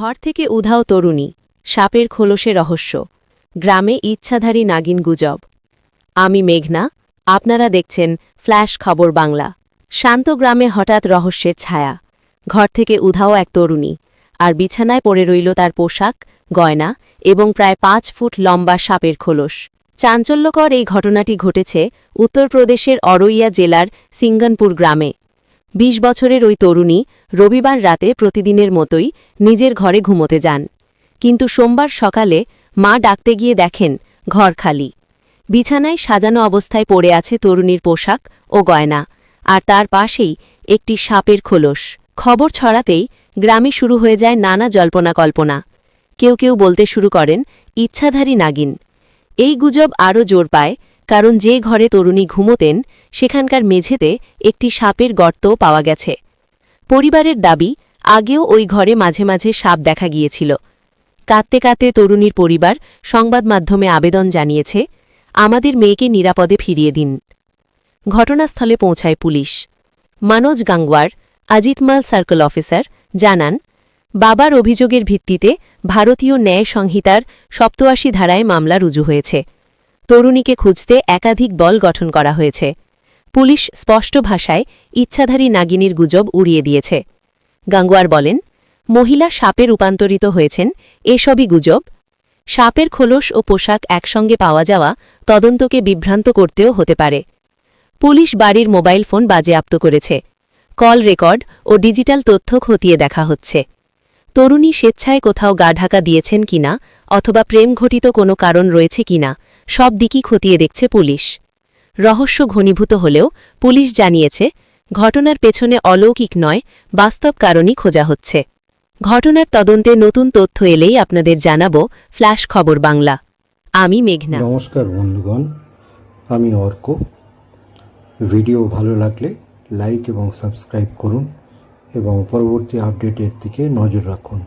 ঘর থেকে উধাও তরুণী, সাপের খোলসে রহস্য, গ্রামে ইচ্ছাধারী নাগিন গুজব। আমি মেঘনা, আপনারা দেখছেন ফ্ল্যাশ খবর বাংলা। শান্ত গ্রামে হঠাৎ রহস্যের ছায়া, ঘর থেকে উধাও এক তরুণী, আর বিছানায় পড়ে রইল তার পোশাক, গয়না এবং প্রায় পাঁচ ফুট লম্বা সাপের খোলস। চাঞ্চল্যকর এই ঘটনাটি ঘটেছে উত্তরপ্রদেশের অরইয়া জেলার সিঙ্গনপুর গ্রামে। বিশ বছরের ওই তরুণী রবিবার রাতে প্রতিদিনের মতোই নিজের ঘরে ঘুমোতে যান। কিন্তু সোমবার সকালে মা ডাকতে গিয়ে দেখেন ঘর খালি। বিছানায় সাজানো অবস্থায় পড়ে আছে তরুণীর পোশাক ও গয়না। আর তার পাশেই একটি সাপের খোলস। খবর ছড়াতেই গ্রামে শুরু হয়ে যায় নানা জল্পনা কল্পনা। কেউ কেউ বলতে শুরু করেন, ইচ্ছাধারী নাগিন। এই গুজব আরও জোর পায় কারণ যে ঘরে তরুণী ঘুমোতেন, সেখানকার মেঝেতে একটি সাপের গর্তও পাওয়া গেছে। পরিবারের দাবি, আগেও ওই ঘরে মাঝে মাঝে সাপ দেখা গিয়েছিল। কাঁদতে কাঁদতে তরুণীর পরিবার সংবাদ মাধ্যমে আবেদন জানিয়েছে, আমাদের মেয়েকে নিরাপদে ফিরিয়ে দিন। ঘটনাস্থলে পৌঁছায় police. Manoj Gangwar Ajitmal circle officer, জানান, বাবার অভিযোগের ভিত্তিতে ভারতীয় ন্যায় সংহিতার সপ্তআশি ধারায় মামলা রুজু হয়েছে। তরুণীকে খুঁজতে একাধিক বল গঠন করা হয়েছে। পুলিশ স্পষ্ট ভাষায় ইচ্ছাধারী নাগিনীর গুজব উড়িয়ে দিয়েছে। গাঙ্গুয়ার বলেন, মহিলা সাপে রূপান্তরিত হয়েছেন, এসবই গুজব। সাপের খোলস ও পোশাক একসঙ্গে পাওয়া যাওয়া তদন্তকে বিভ্রান্ত করতেও হতে পারে। পুলিশ বাড়ির মোবাইল ফোন বাজেয়াপ্ত করেছে। কল রেকর্ড ও ডিজিটাল তথ্য খতিয়ে দেখা হচ্ছে। তরুণী স্বেচ্ছায় কোথাও গা ঢাকা দিয়েছেন কিনা অথবা প্রেমঘটিত কোনো কারণ রয়েছে কিনা সব দিকই খতিয়ে দেখছে পুলিশ। রহস্য ঘনীভূত হলেও পুলিশ জানিয়েছে, ঘটনার পেছনে অলৌকিক নয়, বাস্তব কারণই খোঁজা হচ্ছে। ঘটনার তদন্তে নতুন তথ্য এলেই আপনাদের জানাব ফ্ল্যাশ খবর বাংলা। আমি মেঘনা। নমস্কার বন্ধুগণ, আমি অর্ক। ভিডিও ভালো লাগলে লাইক এবং সাবস্ক্রাইব করুন এবং পরবর্তী আপডেটের দিকে নজর রাখুন।